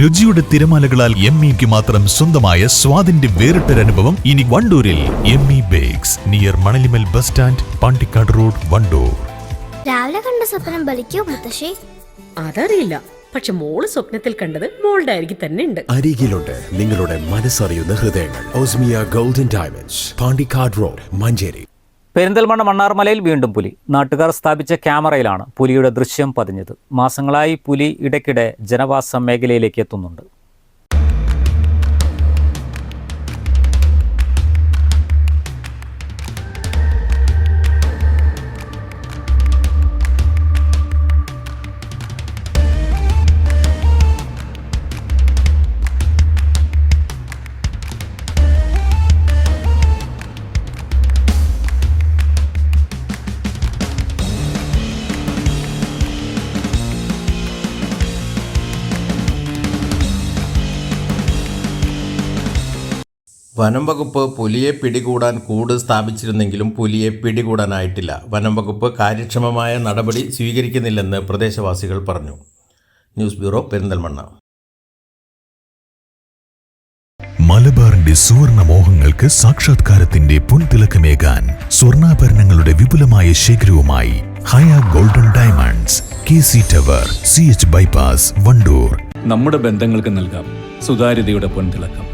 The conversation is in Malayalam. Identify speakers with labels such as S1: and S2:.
S1: രുചിയുടെ തിരമാലകളാൽ എം ഇക്ക് മാത്രം സ്വന്തമായ സ്വാദിന്റെ വേറിട്ടൊരനുഭവം ഇനി വണ്ടൂരിൽ M E bakes near Manalimal bus stand Pandikkad road Wandoor.
S2: രാവിലെ കണ്ട സ്വപ്നം ബലിക്കോ മുത്തശ്ശി?
S3: അതറിയില്ല. പക്ഷെ മോൾ സ്വപ്നത്തിൽ കണ്ടത് മോളുടെ അരികിൽ തന്നെ ഉണ്ട്.
S4: അരികിലുണ്ട് നിങ്ങളുടെ മനസ്സറിയുന്ന ഹൃദയങ്ങൾ. Osmiya golden diamonds Pandikkad road Manjeri.
S5: Perinthalmanna മണ്ണാർമലയിൽ വീണ്ടും പുലി. നാട്ടുകാർ സ്ഥാപിച്ച ക്യാമറയിലാണ് പുലിയുടെ ദൃശ്യം പതിഞ്ഞത്. മാസങ്ങളായി പുലി ഇടയ്ക്കിടെ ജനവാസ മേഖലയിലേക്ക് എത്തുന്നുണ്ട്.
S6: വനം വകുപ്പ് പുലിയെ പിടികൂടാൻ കൂട് സ്ഥാപിച്ചിരുന്നെങ്കിലും പുലിയെ പിടികൂടാനായിട്ടില്ല. വനം വകുപ്പ് കാര്യക്ഷമമായ നടപടി സ്വീകരിക്കുന്നില്ലെന്ന് പ്രദേശവാസികൾ പറഞ്ഞു. News bureau Perinthalmanna.
S1: മലബാറിന്റെ സുവർണ മോഹങ്ങൾക്ക് സാക്ഷാത്കാരത്തിന്റെ പൊൻതിളക്കമേകാൻ സ്വർണാഭരണങ്ങളുടെ വിപുലമായ ശേഖരവുമായി Haya golden diamonds K C tower C H bypass Wandoor.
S7: നമ്മുടെ ബന്ധങ്ങൾക്ക് നൽകാം സുതാര്യതയുടെ പൊൻതിളക്കം.